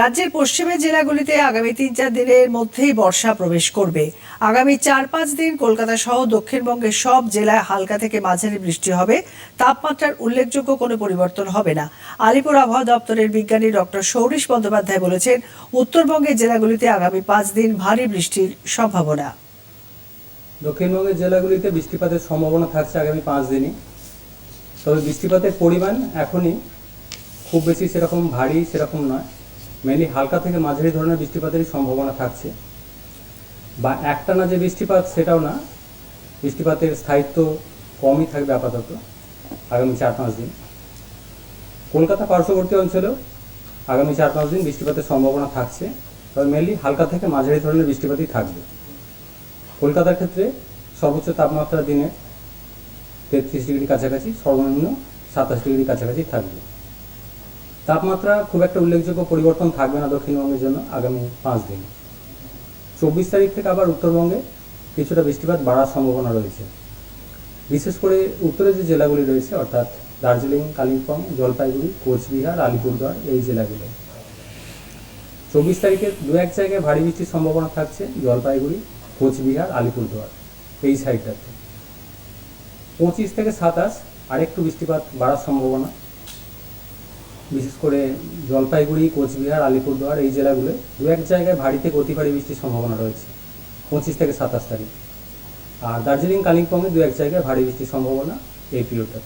রাজ্যের পশ্চিমের জেলাগুলিতে আগামী তিন চার দিনের মধ্যেই বর্ষা প্রবেশ করবে। আগামী চার পাঁচ দিন কলকাতা সহ দক্ষিণবঙ্গের সব জেলায় হালকা থেকে মাঝারি বৃষ্টি হবে। তাপমাত্রার উল্লেখযোগ্য কোনো পরিবর্তন হবে না। আলিপুর আবহাওয়া দপ্তরের বিজ্ঞানী ডক্টর সৌরিশ বন্দ্যোপাধ্যায় বলেছেন, উত্তরবঙ্গের জেলাগুলিতে আগামী পাঁচ দিন ভারী বৃষ্টির সম্ভাবনা। দক্ষিণবঙ্গের জেলাগুলিতে বৃষ্টিপাতের সম্ভাবনা থাকছে আগামী পাঁচ দিনই। তবে বৃষ্টিপাতের পরিমাণ এখনই খুব বেশি সেরকম ভারী সেরকম নয়। মেনলি হালকা থেকে মাঝারি ধরনের বৃষ্টিপাতেরই সম্ভাবনা থাকছে। বা একটানা যে বৃষ্টিপাত, সেটাও না। বৃষ্টিপাতের স্থায়িত্ব কমই থাকবে আপাতত আগামী চার পাঁচ দিন। কলকাতা পার্শ্ববর্তী অঞ্চলেও আগামী চার পাঁচ দিন বৃষ্টিপাতের সম্ভাবনা থাকছে, তবে মেনলি হালকা থেকে মাঝারি ধরনের বৃষ্টিপাতই থাকবে। কলকাতার ক্ষেত্রে সর্বোচ্চ তাপমাত্রা দিনে তেত্রিশ ডিগ্রি কাছাকাছি, সর্বনিম্ন সাতাশ ডিগ্রি কাছাকাছি থাকবে। তাপমাত্রা খুব একটা উল্লেখযোগ্য পরিবর্তন থাকবে না দক্ষিণবঙ্গের জন্য আগামী পাঁচ দিন। চব্বিশ তারিখ থেকে আবার উত্তরবঙ্গে কিছুটা বৃষ্টিপাত বাড়ার সম্ভাবনা রয়েছে। বিশেষ করে উত্তরে যে জেলাগুলি রয়েছে, অর্থাৎ দার্জিলিং, কালিম্পং, জলপাইগুড়ি, কোচবিহার, আলিপুরদুয়ার, এই জেলাগুলো। চব্বিশ তারিখে দু এক জায়গায় ভারী বৃষ্টির সম্ভাবনা থাকছে, জলপাইগুড়ি, কোচবিহার, আলিপুরদুয়ার, এই সাইডটাতে। পঁচিশ থেকে সাতাশ, আরেকটু বৃষ্টিপাত বাড়ার সম্ভাবনা বিশেষ করে জলপাইগুড়ি, কোচবিহার, আলিপুরদুয়ার এই জেলাগুলো দু এক জায়গায় ভারী থেকে অতি ভারী বৃষ্টির সম্ভাবনা রয়েছে, পঁচিশ থেকে সাতাশ তারিখ। আর দার্জিলিং, কালিম্পংয়ে দু এক জায়গায় ভারী বৃষ্টির সম্ভাবনা এই পিরিয়ডটাতে